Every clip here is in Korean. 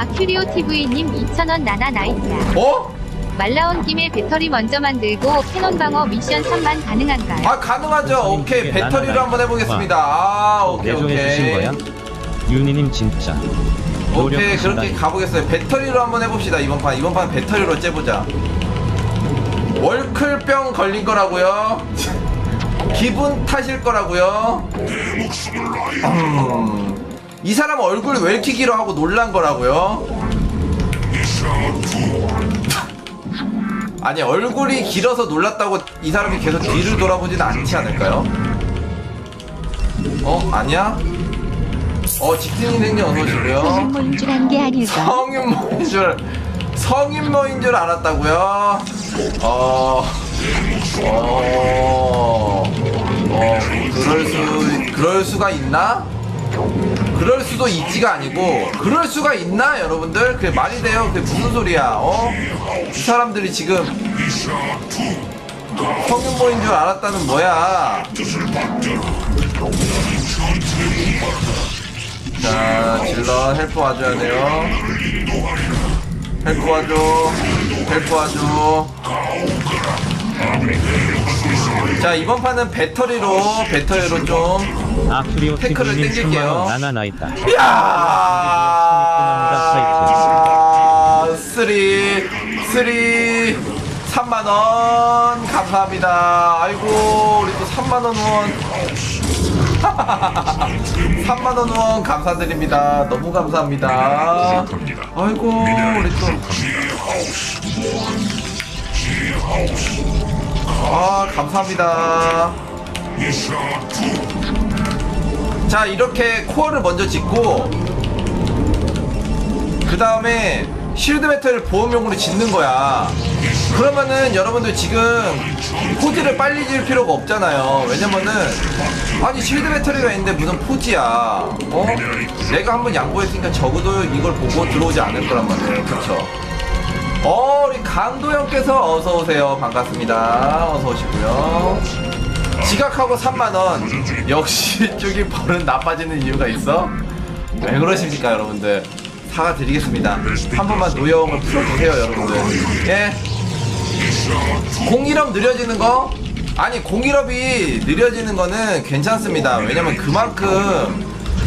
아큐리오 TV님 2,000원 나나 나이다. 어? 말 나온 김에 배터리 먼저 만들고 캐논 방어 미션 3만 가능한가요? 아 가능하죠. 오케이 배터리로 한번 해보겠습니다. 아 오케이 주신 오케이. 거야? 윤희님 진짜 오케이 노력하신다. 그렇게 가보겠어요. 배터리로 한번 해봅시다 이번 판. 이번 판 배터리로 째보자. 월클병 걸린 거라고요. 기분 탓일 거라고요. 음, 이 사람 얼굴 왜 이렇게 길어 하고 놀란 거라고요. 아니 얼굴이 길어서 놀랐다고 이 사람이 계속 뒤를 돌아보진 않지 않을까요? 어 아니야? 어 직진이 생님 어서 오시고요. 성인모인 줄? 성인모인 줄 성인모인 줄 알았다고요? 어, 어, 어, 그럴 수, 그럴 수가 있나? 그럴 수도 있지가 아니고, 그럴 수가 있나, 여러분들? 그게 말이 돼요? 그게 무슨 소리야, 어? 이 사람들이 지금 성인모인 줄 알았다는 뭐야? 자, 질러 헬프 와줘야 돼요. 헬프 와줘. 헬프 와줘. 자, 이번 판은 배터리로, 배터리로 좀. 아큐리오 태클을 TV님 땡길게요. 3만원 나나 나 있다 이야! 쓰리, 쓰리, 3만원. 감사합니다. 아이고, 우리 또 3만원 후원. 3만원 후원 감사드립니다. 너무 감사합니다. 아이고, 우리 또. 아, 감사합니다. 자, 이렇게 코어를 먼저 짓고, 그 다음에 실드 배터리를 보험용으로 짓는 거야. 그러면은 여러분들 지금 포지를 빨리 지을 필요가 없잖아요. 왜냐면은 아니 실드 배터리가 있는데 무슨 포지야? 어? 내가 한번 양보했으니까 적어도 이걸 보고 들어오지 않을 거란 말이에요. 그렇죠? 어, 우리 강도 형께서 어서 오세요. 반갑습니다. 어서 오시고요. 지각하고 3만 원. 역시 이쪽이 버릇 나빠지는 이유가 있어? 왜 그러십니까, 여러분들? 사과드리겠습니다. 한 번만 노여움을 풀어주세요, 여러분들. 예. 공일업 느려지는 거? 아니, 공일업이 느려지는 거는 괜찮습니다. 왜냐면 그만큼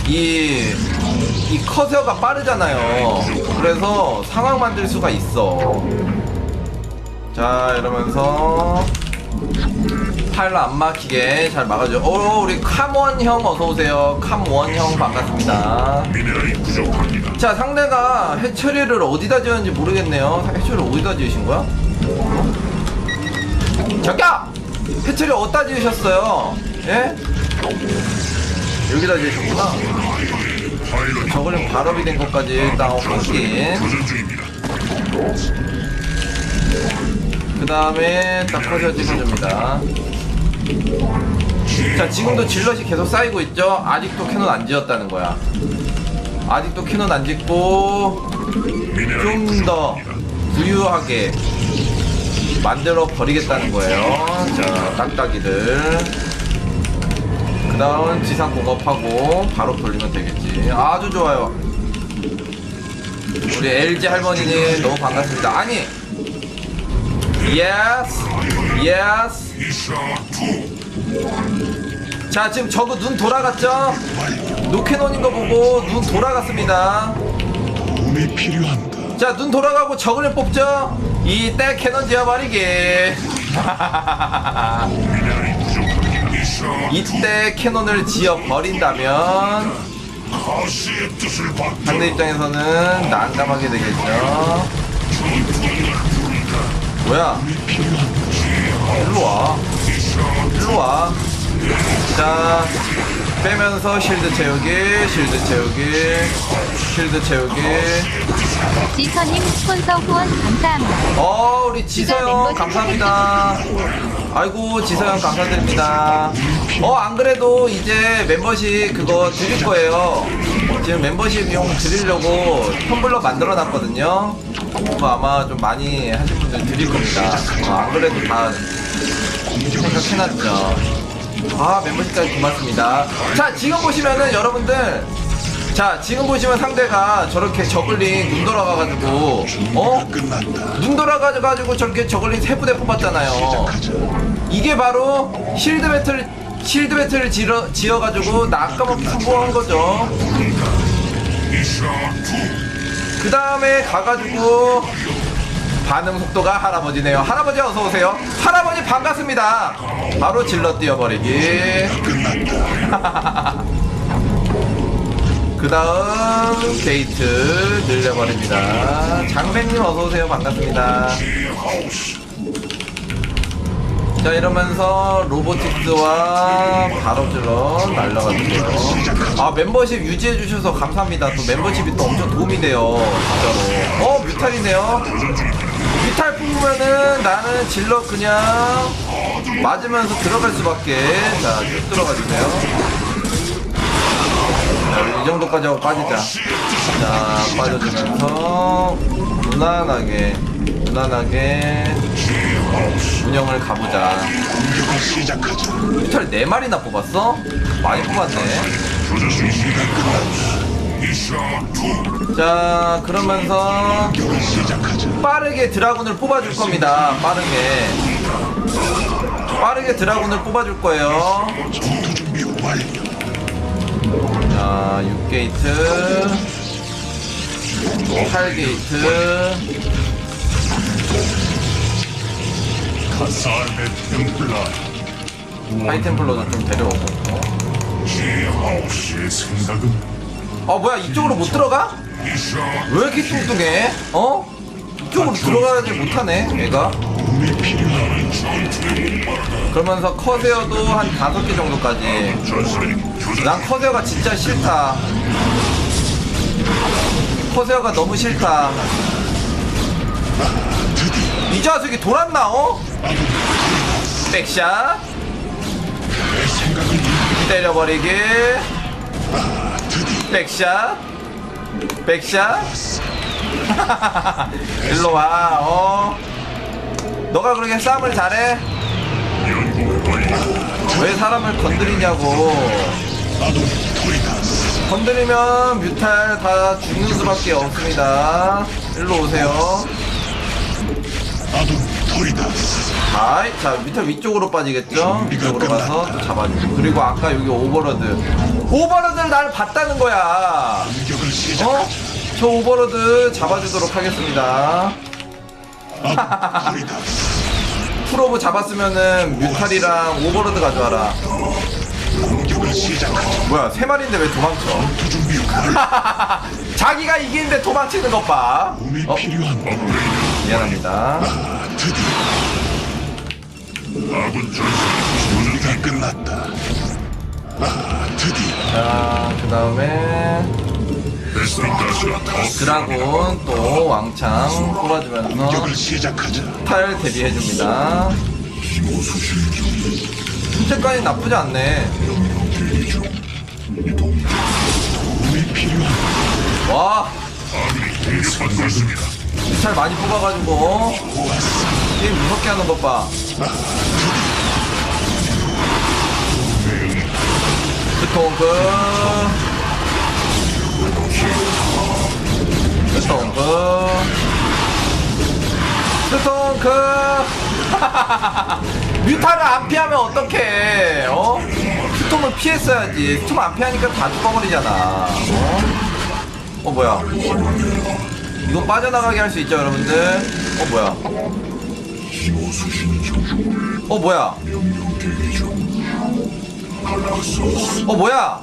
이, 이 커서가 빠르잖아요. 그래서 상황 만들 수가 있어. 자, 이러면서 파일로 안 막히게 잘 막아줘. 오, 우리 카몬 형 어서 오세요. 카몬 형 반갑습니다. 자, 상대가 해처리를 어디다 지었는지 모르겠네요. 해처리를 어디다 지으신 거야? 어? 저기요! 해처리 어디다 지으셨어요? 예? 여기다 지으셨구나. 저걸링 발업이 된 것까지 일단 확인. 그 다음에 딱 커져 찍어줍니다. 자, 지금도 질럿이 계속 쌓이고 있죠? 아직도 캐논 안 지었다는 거야. 아직도 캐논 안 짓고, 좀 더 부유하게 만들어 버리겠다는 거예요. 자, 딱딱이들. 그 다음 지상 공업하고 바로 돌리면 되겠지. 아주 좋아요. 우리 LG 할머니님 너무 반갑습니다. 아니, 예스, 예스. 자, 지금 저거 눈 돌아갔죠? 노캐논인 거 보고 눈 돌아갔습니다. 도움이 필요한다. 자, 눈 돌아가고 저글링 뽑죠? 이때 캐논 지어버리기. 이때 캐논을 뜻을 받들어 상대 입장에서는 난감하게 되겠죠. 뭐야? 일로 와. 일로 와. 자, 빼면서 실드 채우기, 실드 채우기, 실드 채우기. 지선님 스폰서 후원 감사합니다. 어, 우리 지서영 멤버십 감사합니다. 아이고, 지서영 감사드립니다. 어, 안 그래도 이제 멤버십 그거 드릴 거예요. 지금 멤버십 용 드리려고 텀블러 만들어 놨거든요. 그거 아마 좀 많이 하신 분들 드릴 겁니다. 어, 안 그래도 다 생각해놨죠. 아, 멤버십까지 고맙습니다. 자, 지금 보시면은 여러분들 자 지금 보시면 상대가 저렇게 저글링 눈 돌아가가지고 어? 눈 돌아가지고 저렇게 저글링 세 부대 뽑았잖아요. 이게 바로 실드 배틀 실드 배틀을 지어, 지어가지고 낙감없이 성공한 거죠 그 다음에 가가지고 반응 속도가 할아버지네요 할아버지 어서오세요 할아버지 반갑습니다 바로 질러 뛰어버리기. 그 다음 게이트 늘려버립니다. 장백님 어서오세요. 반갑습니다. 자, 이러면서 로보틱스와 바로질러 날라가주세요. 아, 멤버십 유지해주셔서 감사합니다. 또 멤버십이 또 엄청 도움이 돼요. 진짜로. 어, 뮤탈이네요. 뮤탈 뽑으면은 나는 질러 그냥 맞으면서 들어갈 수밖에. 자, 쭉 들어가주세요. 자, 이 정도까지 하고 빠지자. 자, 빠져주면서 무난하게, 무난하게 운영을 가보자. 뮤탈 4마리나 뽑았어? 많이 뽑았네. 자, 그러면서. 빠르게 드라군을 뽑아줄 겁니다. 빠르게. 빠르게 드라군을 뽑아줄 거예요. 자, 6게이트. 8게이트. 카살의 템플라. 하이템플러도 좀 데려오고. 제 하우스의 생각은 어, 뭐야, 이쪽으로 못 들어가? 왜 이렇게 뚱뚱해? 어? 이쪽으로 들어가지 못하네, 얘가. 그러면서 커세어도 한 다섯 개 정도까지. 난 커세어가 진짜 싫다. 커세어가 너무 싫다. 이 자식이 돌았나, 어? 백샷. 때려버리기. 백샷. 백샷. 일로 와, 어. 너가 그렇게 싸움을 잘해? 왜 사람을 건드리냐고. 건드리면 뮤탈 다 죽는 수밖에 없습니다. 일로 오세요. 토리다스. 아이, 자, 뮤탈 위쪽으로 빠지겠죠? 위쪽으로 가서 또 잡아주고. 그리고 아까 여기 오버로드. 오버로드를 나를 봤다는 거야. 공격을 어? 시작하자. 저 오버로드 잡아주도록 하겠습니다. 나도 토리다스. 프로브 잡았으면은 뮤탈이랑 오버로드 가져와라. 공격을 시작하자. 뭐야, 세 마리인데 왜 도망쳐? 준비. 자기가 이기는데 도망치는 것 봐. 도움이 어, 필요한다. 미안합니다. 끝났다. 자, 그 다음에 드라군 또 왕창 뽑아주면서. 탈 대비해줍니다. 현재까지 나쁘지 않네. 도움이 필요한다. 와, 상관습니다. 탈 많이 뽑아가지고 게임 무섭게 하는 것 봐. 스톤크 스톤크 스톤크 뮤타를 안 피하면 어떡해 어? 스톰을 피했어야지 스톰 안 피하니까 다 죽어버리잖아 어? 어 뭐야 이거 빠져나가게 할 수 있죠 여러분들? 어 뭐야? 어 뭐야? 어 뭐야?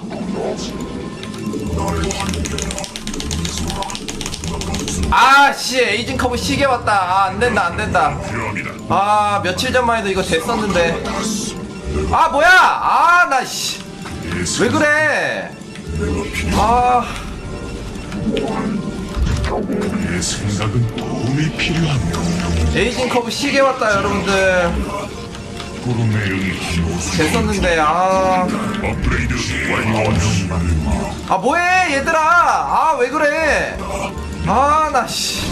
아씨 에이징 커브 시계 왔다. 아 안된다 안된다. 아 며칠 전만 해도 이거 됐었는데. 아 뭐야? 아 나 씨. 왜 그래? 아 내 생각은 도움이 필요합니다. 에이징 커브 시계 왔다 여러분들 구름의 됐었는데 아 업그레이드 완료. 아 뭐해 얘들아 아 왜 그래 아나 씨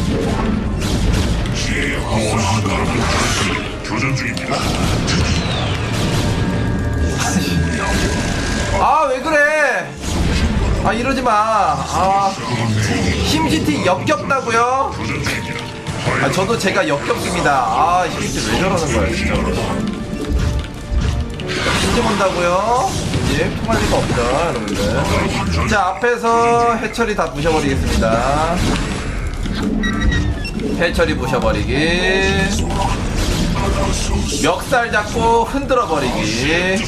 교전 중입니다. 아 왜 그래 아 이러지 마. 아 심시티 역겹다고요? 아 저도 제가 역겹습니다. 아 심시티 왜 저러는 거야 진짜로? 심심 온다고요? 이제 통할 리가 없죠 여러분들. 자 앞에서 해철이 다 부셔버리겠습니다. 해철이 부셔버리기. 멱살 잡고 흔들어 버리기.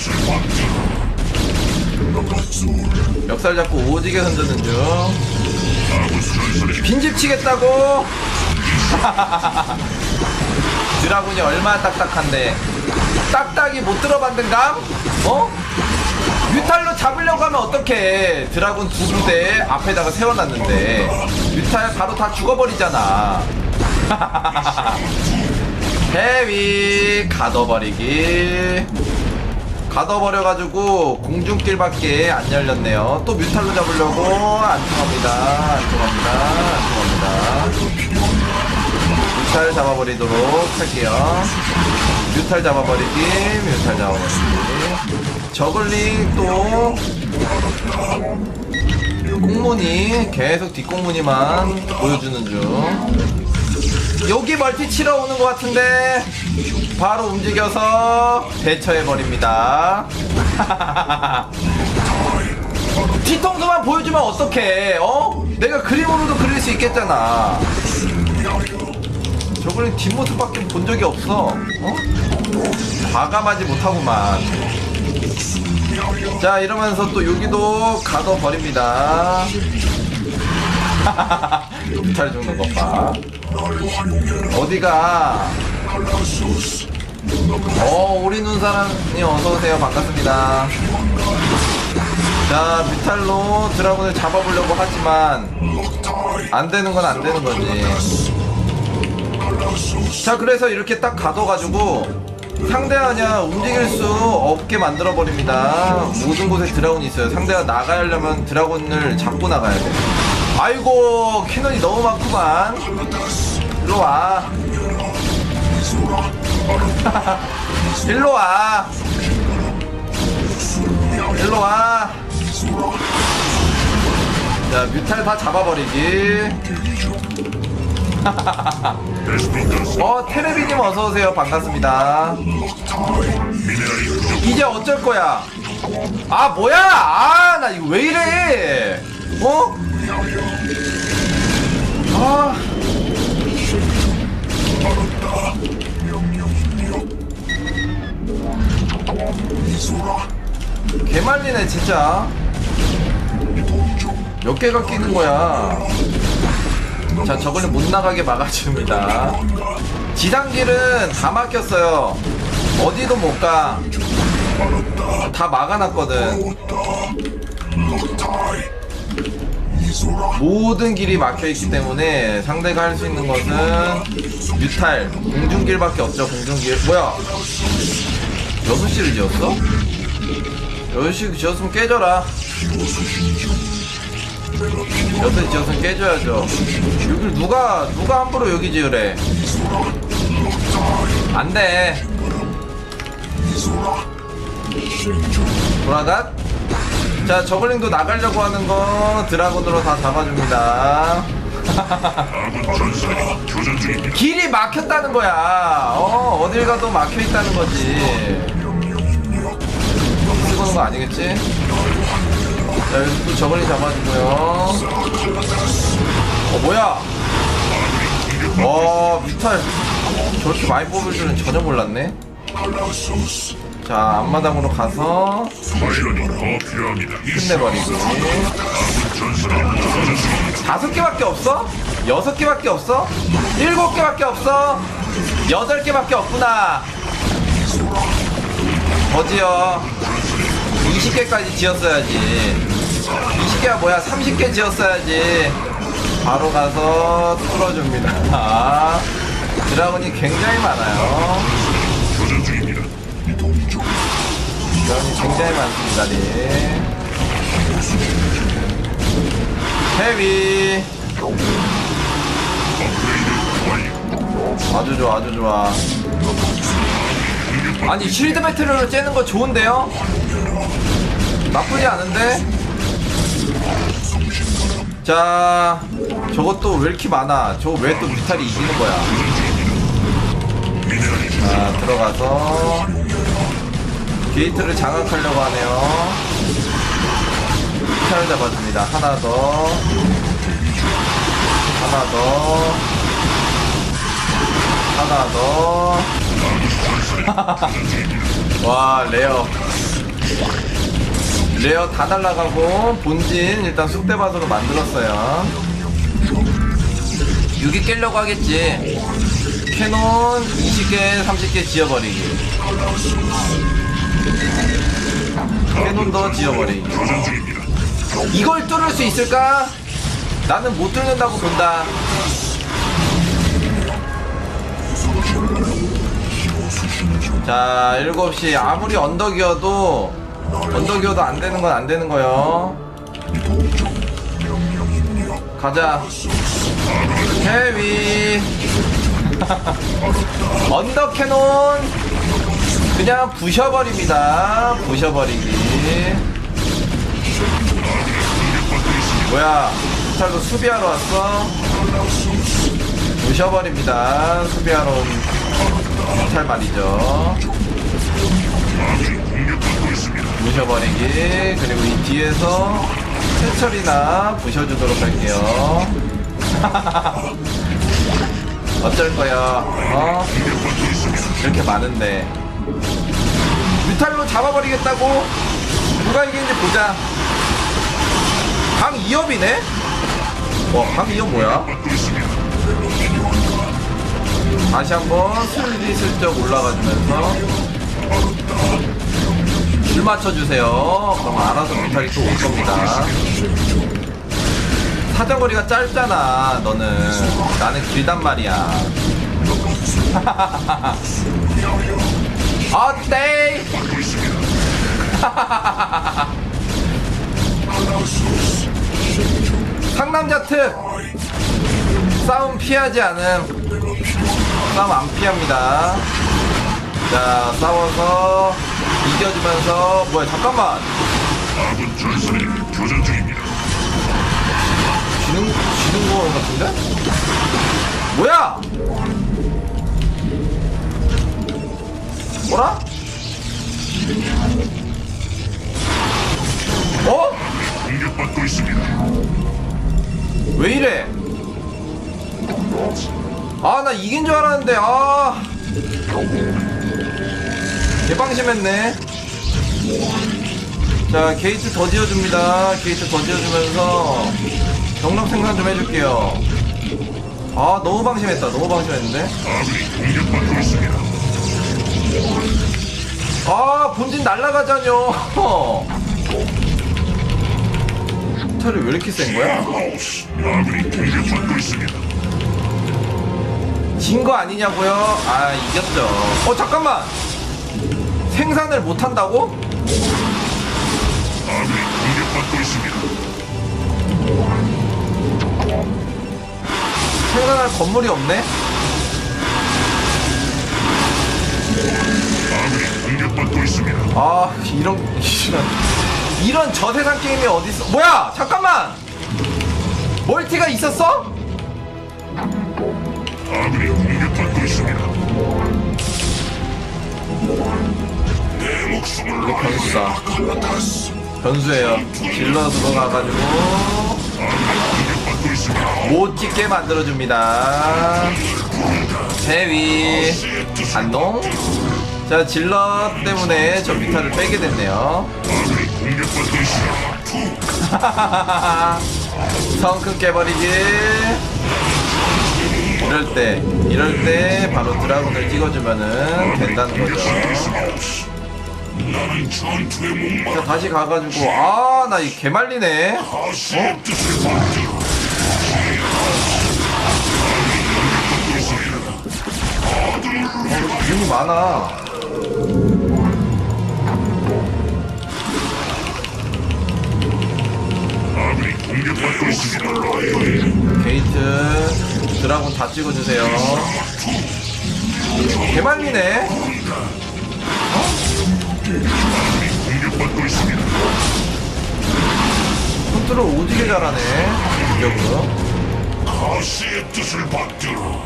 멱살 잡고 오지게 흔드는 중. 빈집 치겠다고? 드라군이 얼마나 딱딱한데. 딱딱이 못 들어봤는감? 어? 뮤탈로 잡으려고 하면 어떡해. 드라군 두 부대 앞에다가 세워놨는데. 뮤탈 바로 다 죽어버리잖아. 해위 가둬버리기. 가둬버려가지고 공중길밖에 안 열렸네요. 또 뮤탈로 잡으려고 안 통합니다. 안 통합니다. 안 통합니다. 뮤탈 잡아버리도록 할게요. 뮤탈 잡아버리기, 뮤탈 잡아버리기. 저글링 또 꽁무니 계속 뒷꽁무니만 보여주는 중. 여기 멀티 치러 오는 것 같은데 바로 움직여서 대처해 버립니다. 뒤통수만 보여주면 어떡해? 어? 내가 그림으로도 그릴 수 있겠잖아. 저걸 뒷모습밖에 본 적이 없어. 어? 과감하지 못하구만. 자 이러면서 또 여기도 가둬 버립니다. 잘 죽는 것 봐. 어디가? 어, 우리 눈사람이 어서오세요. 반갑습니다. 자, 뮤탈로 드라군을 잡아보려고 하지만, 안 되는 건 안 되는 거지. 자, 그래서 이렇게 딱 가둬가지고, 상대하냐 움직일 수 없게 만들어 버립니다. 모든 곳에 드라군이 있어요. 상대가 나가려면 드라군을 잡고 나가야 돼. 아이고 캐논이 너무 많구만. 일로 와. 일로 와. 일로 와. 자 뮤탈 다 잡아버리기. 어 테레비님 어서 오세요 반갑습니다. 이제 어쩔 거야? 아 뭐야? 아 나 이거 왜 이래? 어? 아. 개말리네 진짜. 몇 개가 끼는 거야? 자, 저걸로 못 나가게 막아줍니다. 지상길은 다 막혔어요. 어디도 못 가. 다 막아놨거든. 모든 길이 막혀있기 때문에 상대가 할 수 있는 것은 뮤탈, 공중길밖에 없죠, 공중길. 뭐야? 6시를 지었어? 6시 지었으면 깨져라. 6시 지었으면 깨져야죠. 여길 누가, 누가 함부로 여기 지으래? 안 돼. 돌아가? 자, 저글링도 나가려고 하는 거 드라곤으로 다 잡아줍니다. 길이 막혔다는 거야. 어, 어딜 가도 막혀 있다는 거지. 쓰고는 거 아니겠지? 자, 여기서 또 저글링 잡아주고요. 어, 뭐야? 와, 뮤탈. 저렇게 많이 뽑을 줄은 전혀 몰랐네. 자, 앞마당으로 가서. 끝내버리고. 다섯 개밖에 없어? 여섯 개밖에 없어? 일곱 개밖에 없어? 여덟 개밖에 없구나. 더 지어. 20개까지 지었어야지. 20개가 뭐야? 30개 지었어야지. 바로 가서 뚫어줍니다. 드라곤이 굉장히 많아요. 드라곤이 굉장히 많습니다. 네. 헤비. 아주 좋아, 아주 좋아. 아니, 쉴드 배틀을 째는 거 좋은데요? 나쁘지 않은데? 자 저것도 왜 이렇게 많아 저거 왜또 뮤탈이 이기는 거야 자 들어가서 게이트를 장악하려고 하네요. 뮤탈을 잡아줍니다. 하나 더. 하나 더. 하나 더. 와 레어. 레어 다 날라가고 본진 일단 쑥대밭으로 만들었어요. 6이 깨려고 하겠지. 캐논 20개 30개 지어버리기 캐논도 지어버리기. 이걸 뚫을 수 있을까? 나는 못 뚫는다고 본다. 자 7시. 아무리 언덕이어도 언덕이어도 안 되는 건 안 되는 거요. 가자. 해위 언덕 캐논. 그냥 부셔버립니다. 부셔버리기 뭐야 스탈도 수비하러 왔어? 부셔버립니다. 수비하러 온 스탈 말이죠. 부셔버리기. 그리고 이 뒤에서 세철이나 부셔주도록 할게요. 어쩔 거야. 어? 이렇게 많은데. 뮤탈로 잡아버리겠다고 누가 이기는지 보자 강 2업이네? 와강 2업 뭐야? 다시 한번 슬리슬쩍 올라가주면서 줄 맞춰주세요 그럼 알아서 뮤탈이 또 올 겁니다 사정거리가 짧잖아 너는 나는 길단 말이야 어때? 상남자 특 싸움 피하지 않음 싸움 안 피합니다 자 싸워서 이겨주면서 뭐야 잠깐만 아군 전선이 교전 중입니다. 쥐는 쥐는 거 같은데? 뭐야? 뭐라? 어? 공격받고 있습니다. 왜 이래? 아, 나 이긴 줄 알았는데, 아. 개방심했네. 자, 게이트 더 지어줍니다. 게이트 더 지어주면서 경력 생산 좀 해줄게요. 아, 너무 방심했다. 너무 방심했는데. 아군이 공격받고 있습니다. 아, 본진 날라가자뇨. 털이 왜 이렇게 센 거야? 진 거 아니냐고요? 아 이겼죠. 어 잠깐만. 생산을 못 한다고? 아군이 공격받고 있습니다. 생산할 건물이 없네. 있습니다. 아 이런 이런 이런 저세상 게임이 어디 있어? 뭐야? 잠깐만. 멀티가 있었어? 아군이 공격받고 있습니다. 내 목숨을 이거 변수다. 변수예요. 질러 들어가가지고. 못 찍게 만들어줍니다. 해위 안동. 자 질러 때문에 저 미타를 빼게 됐네요. 공격받고. 성큼 깨버리기. 이럴 때 이럴 때 바로 드라군을 찍어주면은 된다는 거죠. 자 다시 가가지고 아 나 이 개말리네. 뜻을 받들어. 비용이 많아 게이트 드라군 다 찍어주세요 있습니다. 컨트롤 오지게 잘하네 기적으로 가시의 뜻을 받들어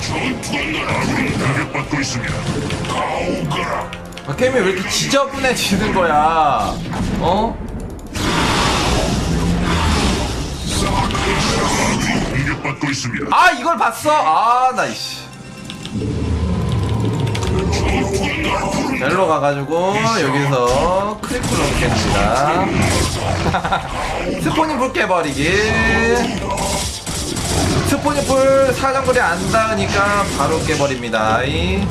전투가 나를 공격받고 있습니다 가오가라 아, 게임이 왜 이렇게 지저분해지는 거야 어? 공격받고 있습니다. 아 이걸 봤어? 아 나 이씨. 벨로 가가지고 여기서 크리쿨럼 깹니다. 스포닝 불 깨버리기. 스포닝 불 사정거리 안 닿으니까 바로 깨버립니다. 이.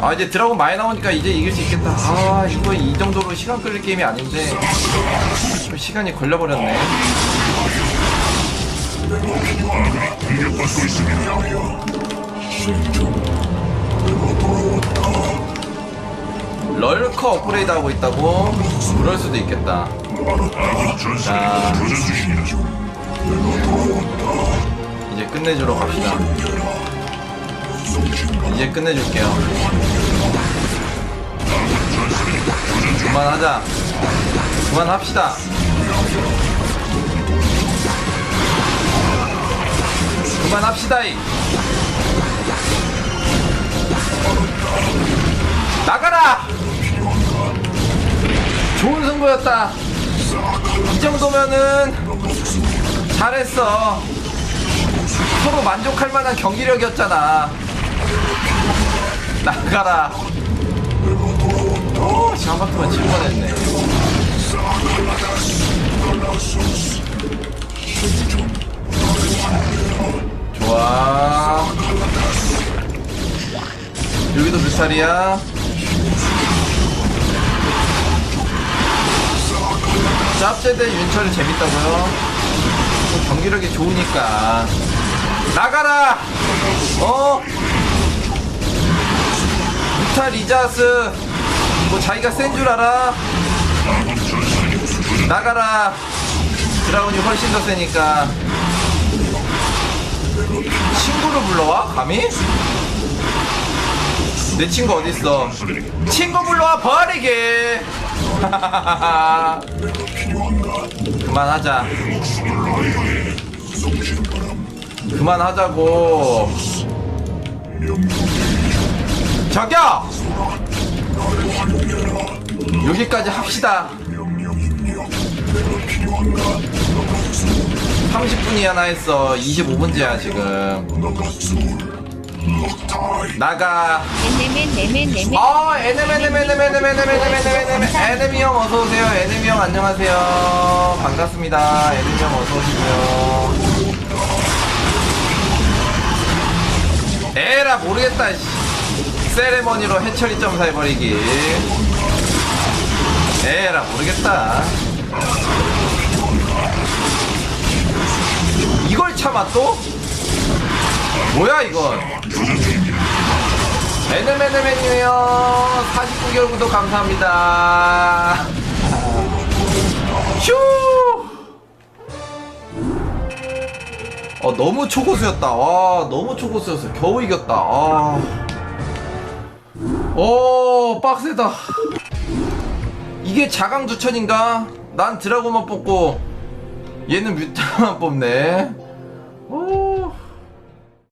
아 이제 드라곤 많이 나오니까 이제 이길 수 있겠다. 아 이거 이 정도로 시간 끌릴 게임이 아닌데. 좀 시간이 걸려버렸네 럴커 업그레이드 하고 있다고? 그럴 수도 있겠다 중입니다 이제 끝내주러 갑시다. 이제 끝내줄게요. 그만하자. 그만합시다. 그만합시다. 이. 나가라! 좋은 승부였다. 이 정도면은 잘했어. 서로 만족할 만한 경기력이었잖아. 나가라. 오, 한 바퀴만 칠 뻔했네. 좋 아. 여기도 뮤탈이야. 짭제대 윤철이 재밌다고요? 경기력이 좋으니까. 나가라! 어? 무타 리자스. 뭐 자기가 센 줄 알아? 나가라. 드라군이 훨씬 더 세니까 친구를 불러와 감히? 내 친구 어딨어? 친구 불러와 버리게! 그만하자. 그만하자고. 저기요 여기까지 합시다 30분이야 나 했어 25분째야 지금 나가 아, 에네메네메네메네메네메네메네메 에네미 형 어서 오세요. 에네미 형 안녕하세요. 반갑습니다. 에네미 형 어서 오시고요. 에라 모르겠다. 씨. 세레머니로 해처리 점사 해버리기. 에라 모르겠다. 이걸 참아 또? 뭐야 이건? 에네메네메님이요 49개월 구독 감사합니다 휴 어, 너무 초고수였다 와 너무 초고수였어 겨우 이겼다 아. 오 빡세다 이게 자강두천인가? 난 드라곤만 뽑고 얘는 뮤타만 뽑네